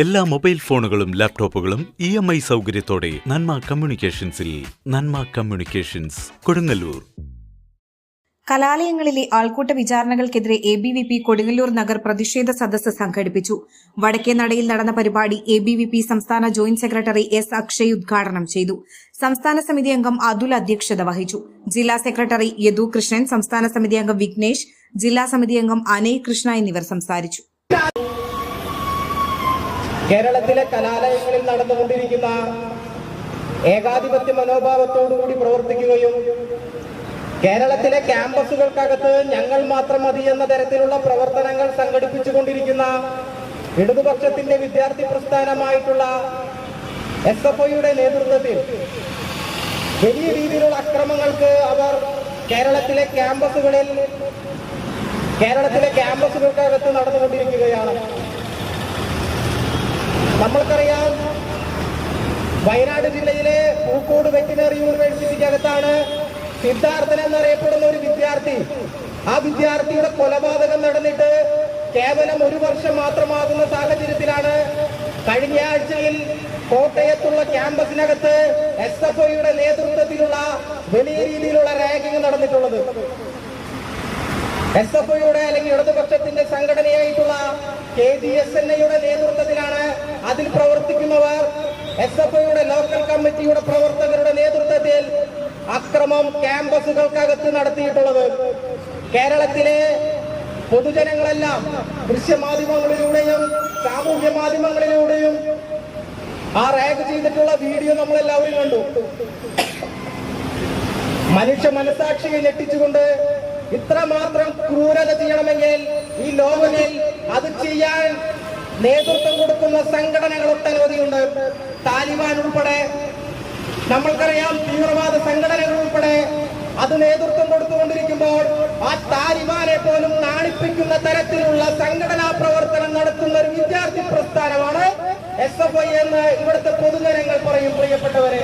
എല്ലാ മൊബൈൽ ഫോണുകളും ലാപ്ടോപ്പുകളും ഇ എം ഐ സൗകര്യത്തോടെ നന്മ കമ്മ്യൂണിക്കേഷൻസിൽ നന്മ കമ്മ്യൂണിക്കേഷൻസ് കൊടുങ്ങല്ലൂർ. കലാലയങ്ങളിലെ ആൾക്കൂട്ട വിചാരണകൾക്കെതിരെ A B V P Kodungallur Nagar പ്രതിഷേധ സദസ്സ് സംഘടിപ്പിച്ചു. വടക്കേനടയിൽ നടന്ന പരിപാടി എ ബി വി പി സംസ്ഥാന ജോയിന്റ് സെക്രട്ടറി എസ് അക്ഷയ് ഉദ്ഘാടനം ചെയ്തു. സംസ്ഥാന സമിതി അംഗം അതുൽ അധ്യക്ഷത വഹിച്ചു. ജില്ലാ സെക്രട്ടറി യദു കൃഷ്ണൻ സംസ്ഥാന സമിതി അംഗം വിഘ്നേഷ് ജില്ലാ സമിതി അംഗം അനയ് കൃഷ്ണ എന്നിവർ സംസാരിച്ചു. കേരളത്തിലെ കലാലയങ്ങളിൽ നടന്നുകൊണ്ടിരിക്കുന്ന ഏകാധിപത്യ മനോഭാവത്തോടുകൂടി പ്രവർത്തിക്കുകയും കേരളത്തിലെ ക്യാമ്പസുകൾക്കകത്ത് ഞങ്ങൾ മാത്രം മതി എന്ന തരത്തിലുള്ള പ്രവർത്തനങ്ങൾ സംഘടിപ്പിച്ചുകൊണ്ടിരിക്കുന്ന ഇടതുപക്ഷത്തിന്റെ വിദ്യാർത്ഥി പ്രസ്ഥാനമായിട്ടുള്ള എസ് എഫ് ഐയുടെ നേതൃത്വത്തിൽ വലിയ രീതിയിലുള്ള അക്രമങ്ങൾക്ക് അവർ കേരളത്തിലെ ക്യാമ്പസുകളിൽ കേരളത്തിലെ ക്യാമ്പസുകൾക്കകത്ത് നടന്നുകൊണ്ടിരിക്കുകയാണ് നമ്മൾക്കറിയാം വയനാട് ജില്ലയിലെ പൂക്കോട് വെറ്റിനറി യൂണിവേഴ്സിറ്റിക്കകത്താണ് സിദ്ധാർത്ഥൻ എന്നറിയപ്പെടുന്ന ഒരു വിദ്യാർത്ഥി. ആ വിദ്യാർത്ഥിയുടെ കൊലപാതകം നടന്നിട്ട് കേവലം ഒരു വർഷം മാത്രമാകുന്ന സാഹചര്യത്തിലാണ് കഴിഞ്ഞ ആഴ്ചയിൽ കോട്ടയത്തുള്ള ക്യാമ്പസിനകത്ത് എസ് എഫ് ഐയുടെ നേതൃത്വത്തിലുള്ള വലിയ രീതിയിലുള്ള റാഗിംഗ് നടന്നിട്ടുള്ളത്. എസ് എഫ് ഐയുടെ അല്ലെങ്കിൽ ഇടതുപക്ഷത്തിന്റെ സംഘടനയായിട്ടുള്ള കെ ജി എസ് എൻ ഐയുടെ നേതൃത്വത്തിലാണ് അതിൽ പ്രവർത്തിക്കുന്നവർ എസ് എഫ് ഐയുടെ ലോക്കൽ കമ്മിറ്റിയുടെ പ്രവർത്തകരുടെ നേതൃത്വത്തിൽ അക്രമം ക്യാമ്പസുകൾക്കകത്ത് നടത്തിയിട്ടുള്ളത് കേരളത്തിലെ പൊതുജനങ്ങളെല്ലാം ദൃശ്യമാധ്യമങ്ങളിലൂടെയും സാമൂഹ്യ മാധ്യമങ്ങളിലൂടെയും ആ റാഗ് ചെയ്തിട്ടുള്ള വീഡിയോ നമ്മളെല്ലാവരും കണ്ടു. മനുഷ്യ മനസാക്ഷിയെ ഞെട്ടിച്ചുകൊണ്ട് ഇത്രമാത്രം ക്രൂരത ചെയ്യണമെങ്കിൽ ഈ ലോകനിൽ അത് ചെയ്യാൻ നേതൃത്വം കൊടുക്കുന്ന സംഘടനകൾ ഒട്ടനവധിയുണ്ട് താലിബാൻ ഉൾപ്പെടെ നമ്മൾക്കറിയാം തീവ്രവാദ സംഘടനകൾ ഉൾപ്പെടെ അത് നേതൃത്വം കൊടുത്തുകൊണ്ടിരിക്കുമ്പോൾ ആ താലിബാനെ പോലും നാണിപ്പിക്കുന്ന തരത്തിലുള്ള സംഘടനാ പ്രവർത്തനം നടത്തുന്ന ഒരു വിദ്യാർത്ഥി പ്രസ്ഥാനമാണ് എസ് എഫ് ഐ എന്ന് ഇവിടുത്തെ പൊതുജനങ്ങൾ പറയും പ്രിയപ്പെട്ടവരെ.